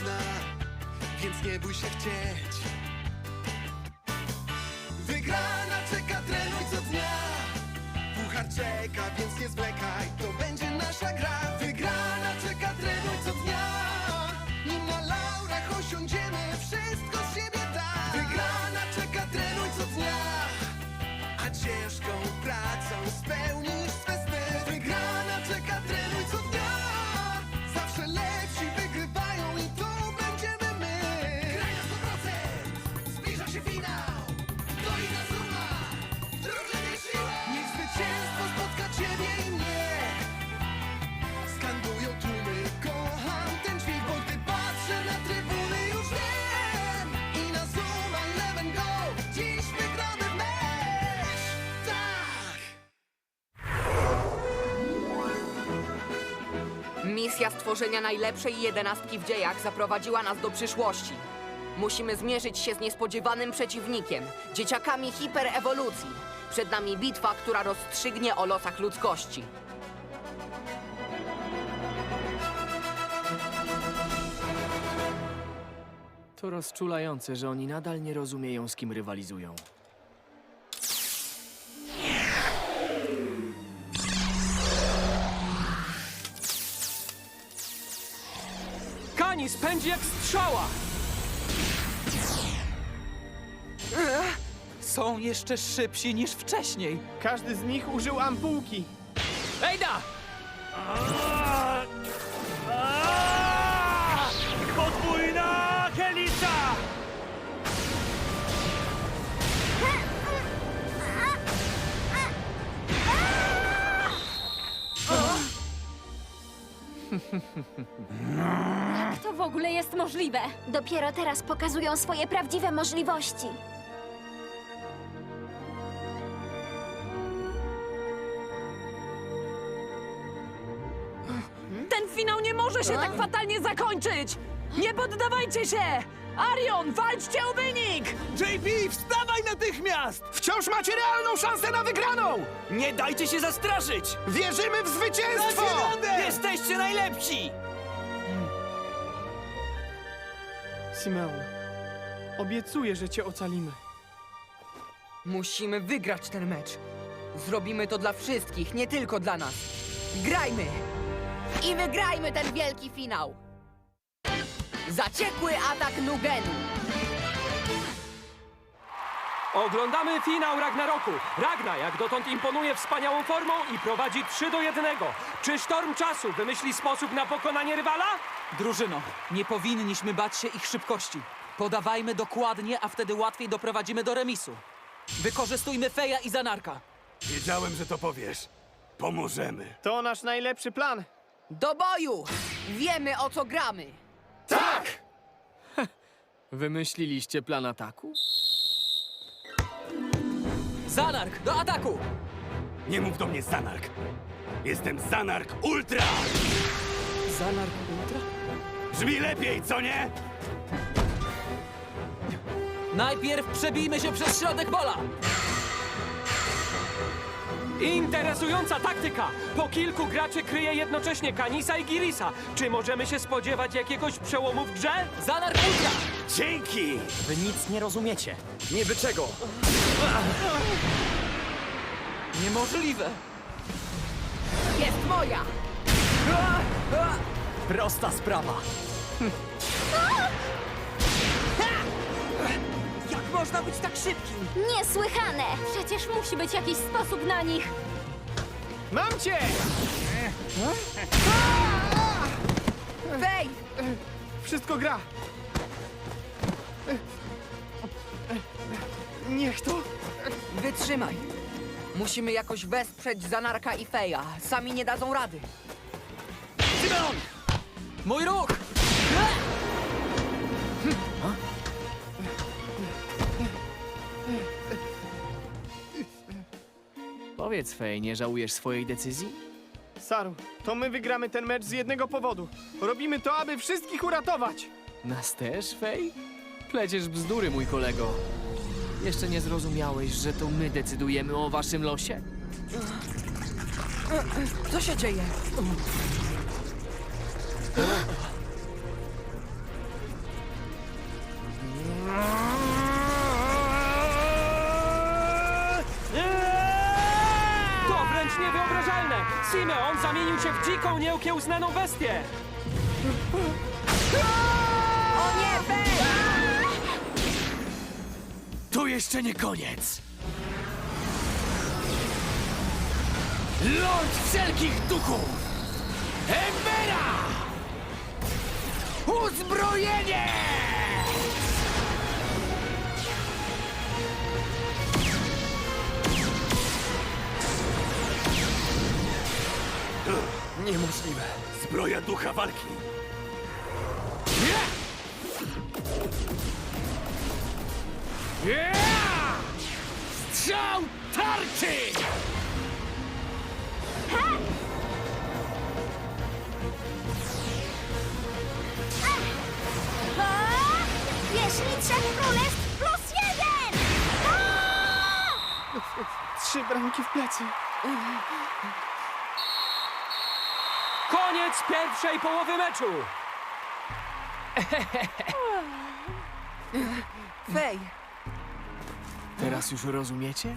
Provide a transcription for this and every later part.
można, więc nie bój się chcieć. Wygrana czeka, trenuj co dnia. Puchar czeka, więc nie zwlekaj, Misja stworzenia najlepszej jedenastki w dziejach zaprowadziła nas do przyszłości. Musimy zmierzyć się z niespodziewanym przeciwnikiem, dzieciakami hiperewolucji. Przed nami bitwa, która rozstrzygnie o losach ludzkości. To rozczulające, że oni nadal nie rozumieją, z kim rywalizują. Kanis pędzi jak strzała! Są jeszcze szybsi niż wcześniej. Każdy z nich użył ampułki. Ejda! Jak to w ogóle jest możliwe? Dopiero teraz pokazują swoje prawdziwe możliwości. Ten finał nie może się tak fatalnie zakończyć! Nie poddawajcie się! Arion, walczcie o wynik! JP, wstawaj natychmiast! Wciąż macie realną szansę na wygraną! Nie dajcie się zastraszyć! Wierzymy w zwycięstwo! Jesteście najlepsi! Simeon, obiecuję, że cię ocalimy. Musimy wygrać ten mecz. Zrobimy to dla wszystkich, nie tylko dla nas. Grajmy! I wygrajmy ten wielki finał! Zaciekły atak Nugenu! Oglądamy finał Ragnaroku. Ragna jak dotąd imponuje wspaniałą formą i prowadzi 3 do 1. Czy Sztorm Czasu wymyśli sposób na pokonanie rywala? Drużyno, nie powinniśmy bać się ich szybkości. Podawajmy dokładnie, a wtedy łatwiej doprowadzimy do remisu. Wykorzystujmy Feja i Zanarka. Wiedziałem, że to powiesz. Pomożemy. To nasz najlepszy plan. Do boju! Wiemy o co gramy! Tak! Wymyśliliście plan ataku? Zanark, do ataku! Nie mów do mnie Zanark. Jestem Zanark Ultra! Zanark Ultra? Brzmi lepiej, co nie? Najpierw przebijmy się przez środek pola! Interesująca taktyka! Po kilku graczy kryje jednocześnie Kanisa i Girisa. Czy możemy się spodziewać jakiegoś przełomu w grze? Ultra! Dzięki! Wy nic nie rozumiecie. Niby czego? Niemożliwe! Jest moja! Prosta sprawa. Jak można być tak szybkim? Niesłychane! Przecież musi być jakiś sposób na nich! Mam cię! Wej! Wszystko gra. Niech to. Wytrzymaj! Musimy jakoś wesprzeć Zanarka i Feja. Sami nie dadzą rady. Simeon! Mój ruch! Powiedz, Fej, nie żałujesz swojej decyzji? Saru, to my wygramy ten mecz z jednego powodu. Robimy to, aby wszystkich uratować. Nas też, Fej? Pleciesz bzdury, mój kolego. Jeszcze nie zrozumiałeś, że to my decydujemy o waszym losie? Co się dzieje? Simeon zamienił się w dziką, nieokiełznaną bestię! O nie, Fej! To jeszcze nie koniec! Lord wszelkich duchów! Embera! Uzbrojenie! Niemożliwe. Zbroja ducha walki. Strzał tarczy! A! Jeśli trzech królestw plus jeden! A! Trzy bramki w plecy. Koniec pierwszej połowy meczu! Fej, Teraz już rozumiecie?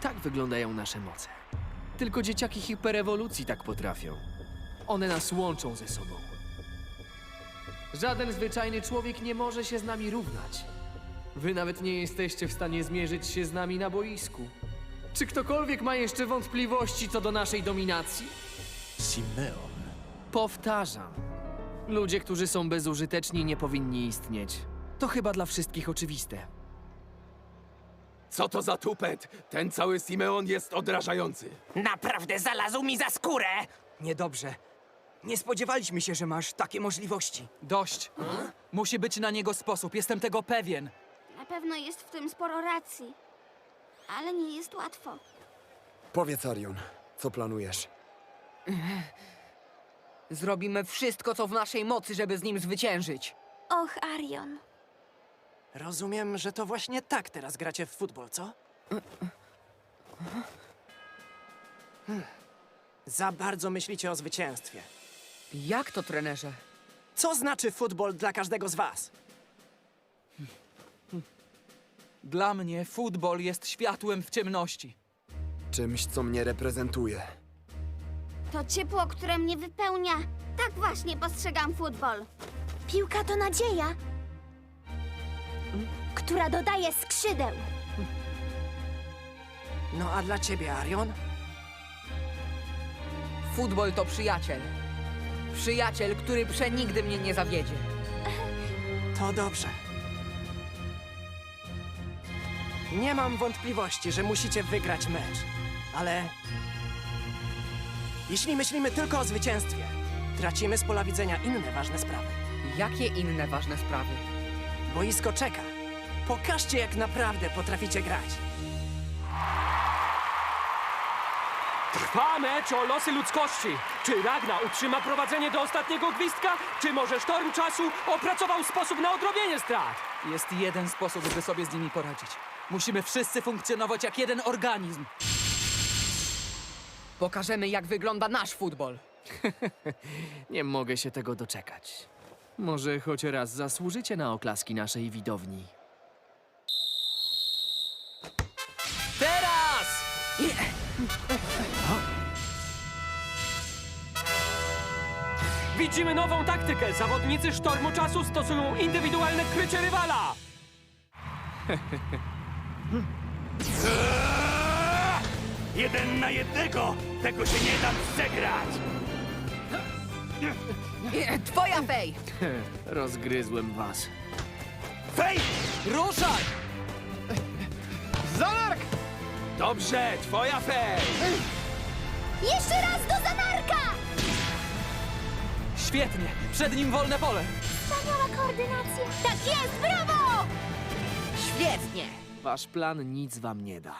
Tak wyglądają nasze moce. Tylko dzieciaki hiperewolucji tak potrafią. One nas łączą ze sobą. Żaden zwyczajny człowiek nie może się z nami równać. Wy nawet nie jesteście w stanie zmierzyć się z nami na boisku. Czy ktokolwiek ma jeszcze wątpliwości co do naszej dominacji? Simeon. Powtarzam. Ludzie, którzy są bezużyteczni, nie powinni istnieć. To chyba dla wszystkich oczywiste. Co to za tupet? Ten cały Simeon jest odrażający. Naprawdę znalazł mi za skórę! Niedobrze. Nie spodziewaliśmy się, że masz takie możliwości. Dość. Musi być na niego sposób, jestem tego pewien. Na pewno jest w tym sporo racji. Ale nie jest łatwo. Powiedz, Arion, co planujesz? zrobimy wszystko, co w naszej mocy, żeby z nim zwyciężyć. Och, Arion. Rozumiem, że to właśnie tak teraz gracie w futbol, co? Hmm. Za bardzo myślicie o zwycięstwie. Jak to, trenerze? Co znaczy futbol dla każdego z was? Dla mnie futbol jest światłem w ciemności. Czymś, co mnie reprezentuje. To ciepło, które mnie wypełnia. Tak właśnie postrzegam futbol. Piłka to nadzieja, która dodaje skrzydeł. No a dla ciebie, Arion? Futbol to przyjaciel. Przyjaciel, który przenigdy mnie nie zawiedzie. To dobrze. Nie mam wątpliwości, że musicie wygrać mecz, ale jeśli myślimy tylko o zwycięstwie, tracimy z pola widzenia inne ważne sprawy. Jakie inne ważne sprawy? Boisko czeka. Pokażcie, jak naprawdę potraficie grać. Trwa mecz o losy ludzkości. Czy Ragna utrzyma prowadzenie do ostatniego gwizdka, czy może sztorm czasu opracował sposób na odrobienie strat? Jest jeden sposób, by sobie z nimi poradzić. Musimy wszyscy funkcjonować jak jeden organizm. Pokażemy, jak wygląda nasz futbol. Nie mogę się tego doczekać. Może choć raz zasłużycie na oklaski naszej widowni. Teraz! Widzimy nową taktykę. Zawodnicy sztormu czasu stosują indywidualne krycie rywala. Jeden na jednego! Tego się nie da przegrać! E, Twoja, Fej! Rozgryzłem was. Fej! Ruszaj! Zanark! Dobrze, twoja fej! Jeszcze raz do zanarka! Świetnie! Przed nim wolne pole! Wspaniała koordynacja. Tak jest, brawo! Świetnie! Wasz plan nic wam nie da.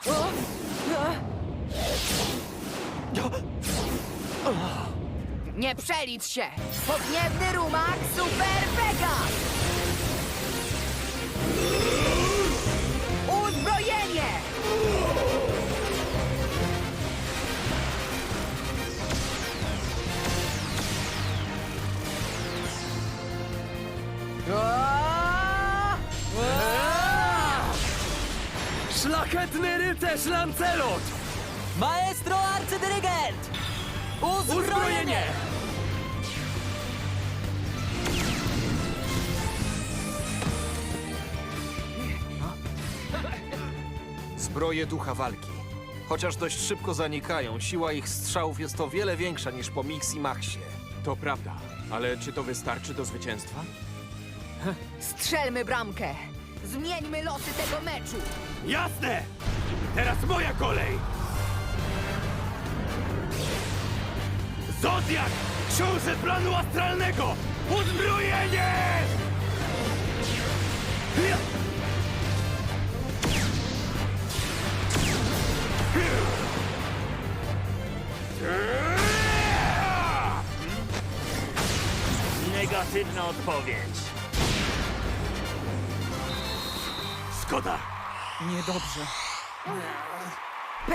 Nie przelicz się! Podniebny rumak Super Vegas! Uzbrojenie! Szlachetny rycerz Lancelot! Maestro arcydyrygent! Uzbrojenie! Zbroje ducha walki. Chociaż dość szybko zanikają, siła ich strzałów jest o wiele większa niż po Mix i Maxie. To prawda, ale czy to wystarczy do zwycięstwa? Strzelmy bramkę! Zmieńmy losy tego meczu! Jasne! Teraz moja kolej! Zodiak! Książę planu astralnego! Uzbrojenie! Negatywna odpowiedź. Szkoda. Niedobrze. P!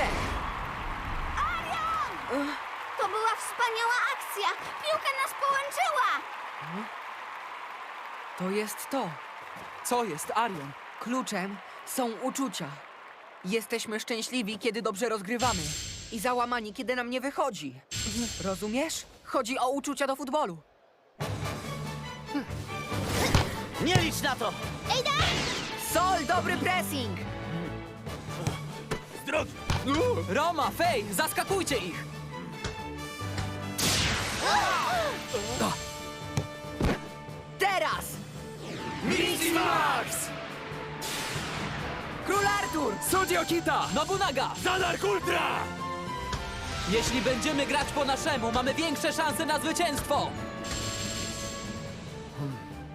To była wspaniała akcja! Piłka nas połączyła! To jest to. Co jest, Arion? Kluczem są uczucia. Jesteśmy szczęśliwi, kiedy dobrze rozgrywamy. I załamani, kiedy nam nie wychodzi. Rozumiesz? Chodzi o uczucia do futbolu. Nie licz na to! Sol, dobry pressing! Roma, Fej, zaskakujcie ich! Teraz! Max! Król Artur! Sudio Kita! Nobunaga! Zadark Ultra! Jeśli będziemy grać po naszemu, mamy większe szanse na zwycięstwo!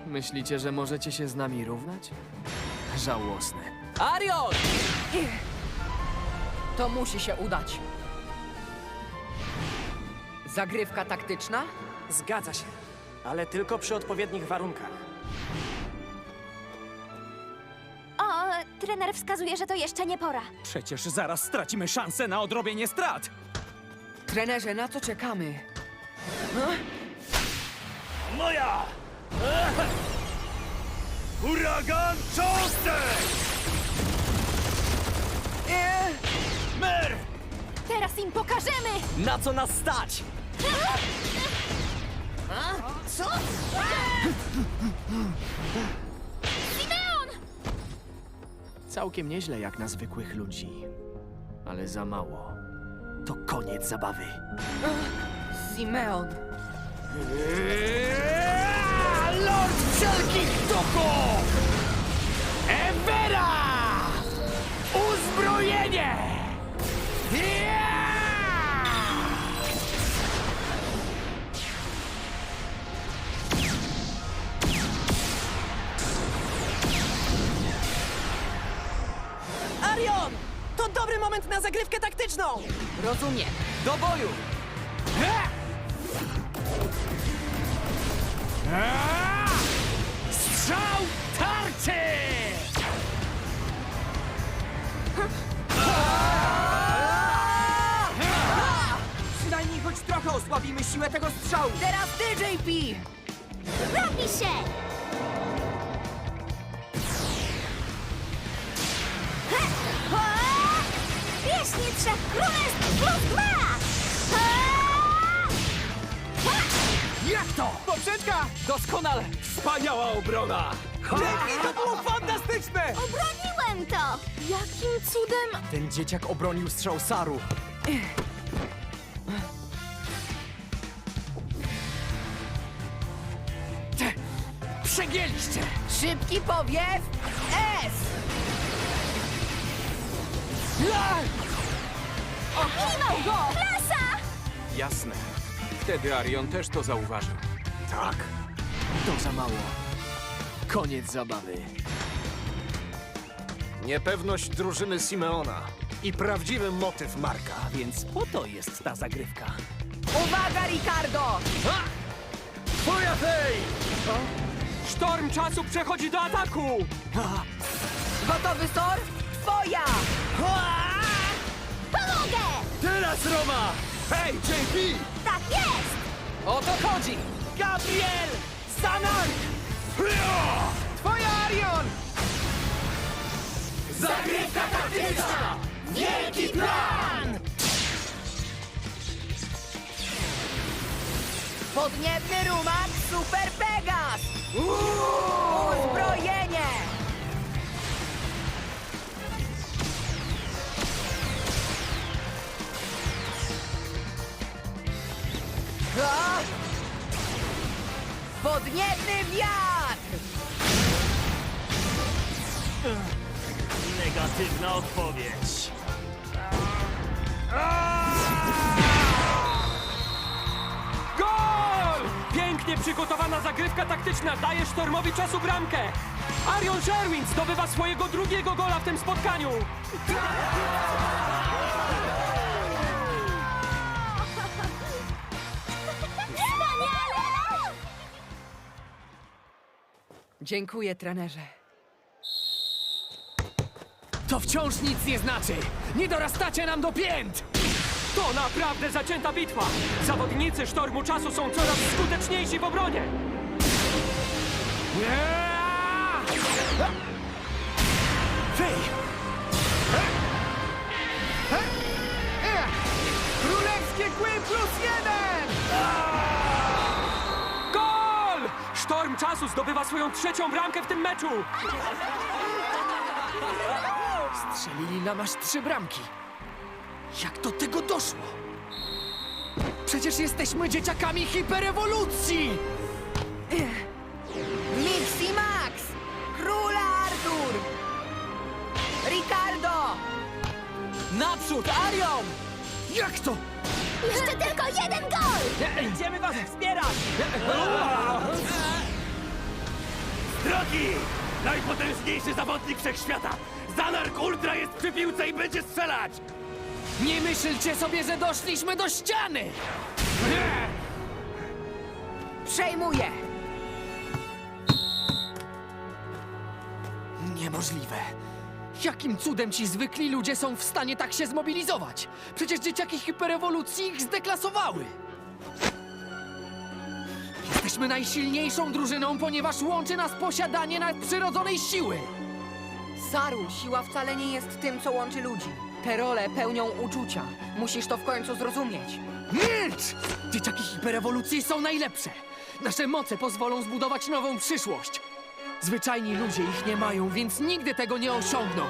Myślicie, że możecie się z nami równać? Żałosne. Arion! To musi się udać. Zagrywka taktyczna? Zgadza się, ale tylko przy odpowiednich warunkach. O, trener wskazuje, że to jeszcze nie pora. Przecież zaraz stracimy szansę na odrobienie strat. Trenerze, na co czekamy? Moja! Huragan cząstek! Mer! Teraz im pokażemy! Na co nas stać? Całkiem nieźle jak na zwykłych ludzi. Ale za mało. To koniec zabawy. Simeon. Lord wszelkich duchów! Dobry moment na zagrywkę taktyczną! Rozumiem. Do boju! Strzał tarczy! Przynajmniej choć trochę osłabimy siłę tego strzału. Teraz ty, JP! Robi się! Trzech Królestw plus dwa! Ha! Jak to? Poprzeczka! Doskonale! Wspaniała obrona! To było fantastyczne! Obroniłem to! Jakim cudem... Ten dzieciak obronił strzał Saru. Przegięliście! Szybki powiew! S! Minimal go! Klasa! Jasne. Wtedy Arion też to zauważył. Tak. To za mało. Koniec zabawy. Niepewność drużyny Simeona i prawdziwy motyw Marka. A więc po to jest ta zagrywka. Uwaga, Ricardo! Twoja tej! Sztorm czasu przechodzi do ataku! Gotowy, Sor? Twoja! Pomogę! Teraz Roma! Hej, JP! Tak jest! O to chodzi! Gabriel! Zanark! Twoja Arion! Zagrywka taktyczna! Wielki plan! Podniebny rumak Super Pegas! Uzbrojenie! A! Podniebny wiatr! Negatywna odpowiedź. Gol! Pięknie przygotowana zagrywka taktyczna daje Sztormowi czasu bramkę. Arion Sherwin zdobywa swojego drugiego gola w tym spotkaniu. Dziękuję, trenerze. To wciąż nic nie znaczy! Nie dorastacie nam do pięt! To naprawdę zacięta bitwa. Zawodnicy Sztormu Czasu są coraz skuteczniejsi w obronie. Wej! Królewskie kły plus jeden! Czasu zdobywa swoją trzecią bramkę w tym meczu. Strzelili nam aż trzy bramki. Jak do tego doszło? Przecież jesteśmy dzieciakami hiperewolucji! Mixi Max! Króla Artur! Ricardo! Naprzód, Arion! Jak to? Jeszcze tylko jeden gol! Idziemy was wspierać! Drogi! Najpotężniejszy zawodnik wszechświata! Zanark Ultra jest przy piłce i będzie strzelać! Nie myślcie sobie, że doszliśmy do ściany! Przejmuję! Niemożliwe. Jakim cudem ci zwykli ludzie są w stanie tak się zmobilizować? Przecież dzieciaki hiperewolucji ich zdeklasowały. Jesteśmy najsilniejszą drużyną, ponieważ łączy nas posiadanie nadprzyrodzonej siły. Saru, siła wcale nie jest tym, co łączy ludzi. Te role pełnią uczucia. Musisz to w końcu zrozumieć. Milcz! Dzieciaki hiperewolucji są najlepsze. Nasze moce pozwolą zbudować nową przyszłość. Zwyczajni ludzie ich nie mają, więc nigdy tego nie osiągną.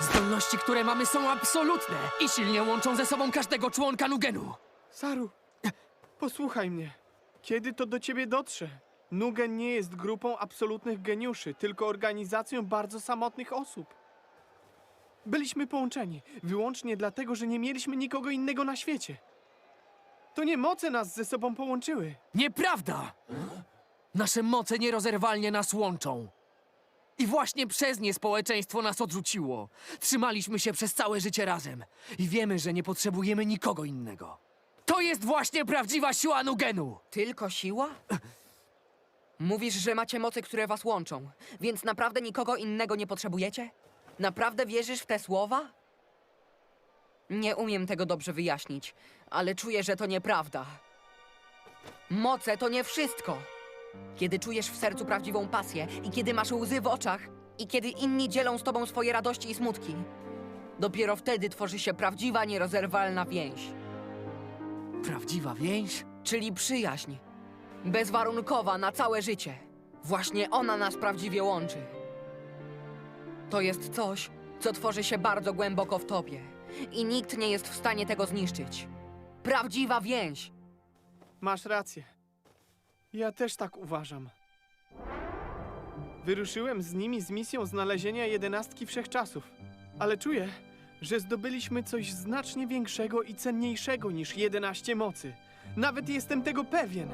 Zdolności, które mamy, są absolutne i silnie łączą ze sobą każdego członka Nugenu. Saru, posłuchaj mnie. Kiedy to do ciebie dotrze? Nugen nie jest grupą absolutnych geniuszy, tylko organizacją bardzo samotnych osób. Byliśmy połączeni wyłącznie dlatego, że nie mieliśmy nikogo innego na świecie. To nie moce nas ze sobą połączyły. Nieprawda! Nasze moce nierozerwalnie nas łączą. I właśnie przez nie społeczeństwo nas odrzuciło. Trzymaliśmy się przez całe życie razem i wiemy, że nie potrzebujemy nikogo innego. To jest właśnie prawdziwa siła Nugenu! Tylko siła? Mówisz, że macie moce, które was łączą, więc naprawdę nikogo innego nie potrzebujecie? Naprawdę wierzysz w te słowa? Nie umiem tego dobrze wyjaśnić, ale czuję, że to nieprawda. Moce to nie wszystko. Kiedy czujesz w sercu prawdziwą pasję i kiedy masz łzy w oczach i kiedy inni dzielą z tobą swoje radości i smutki, dopiero wtedy tworzy się prawdziwa, nierozerwalna więź. Prawdziwa więź? Czyli przyjaźń. Bezwarunkowa na całe życie. Właśnie ona nas prawdziwie łączy. To jest coś, co tworzy się bardzo głęboko w tobie. I nikt nie jest w stanie tego zniszczyć. Prawdziwa więź. Masz rację. Ja też tak uważam. Wyruszyłem z nimi z misją znalezienia jedenastki wszechczasów, ale czuję, że zdobyliśmy coś znacznie większego i cenniejszego niż 11 mocy. Nawet jestem tego pewien.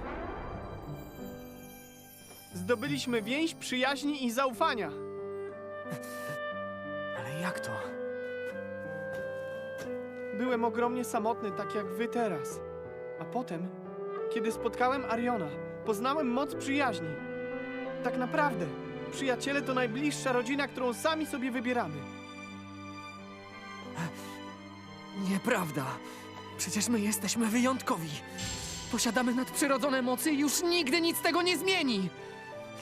Zdobyliśmy więź przyjaźni i zaufania. Ale jak to? Byłem ogromnie samotny, tak jak wy teraz. A potem, kiedy spotkałem Ariona, poznałem moc przyjaźni. Tak naprawdę, przyjaciele to najbliższa rodzina, którą sami sobie wybieramy. Nieprawda. Przecież my jesteśmy wyjątkowi. Posiadamy nadprzyrodzone mocy i już nigdy nic tego nie zmieni.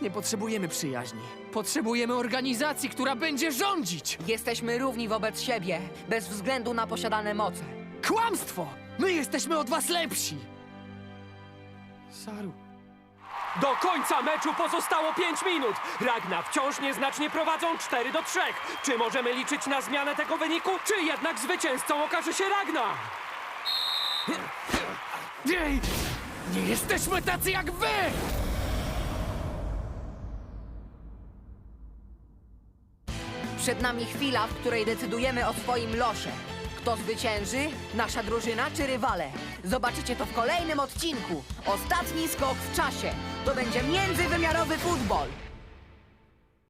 Nie potrzebujemy przyjaźni. Potrzebujemy organizacji, która będzie rządzić. Jesteśmy równi wobec siebie, bez względu na posiadane moce. Kłamstwo! My jesteśmy od was lepsi. Saru. Do końca meczu pozostało 5 minut. Ragna wciąż nieznacznie prowadzą 4 do 3. Czy możemy liczyć na zmianę tego wyniku, czy jednak zwycięzcą okaże się Ragna? Ej! Nie jesteśmy tacy jak wy! Przed nami chwila, w której decydujemy o swoim losie. Kto zwycięży? Nasza drużyna czy rywale? Zobaczycie to w kolejnym odcinku. Ostatni skok w czasie. To będzie międzywymiarowy futbol.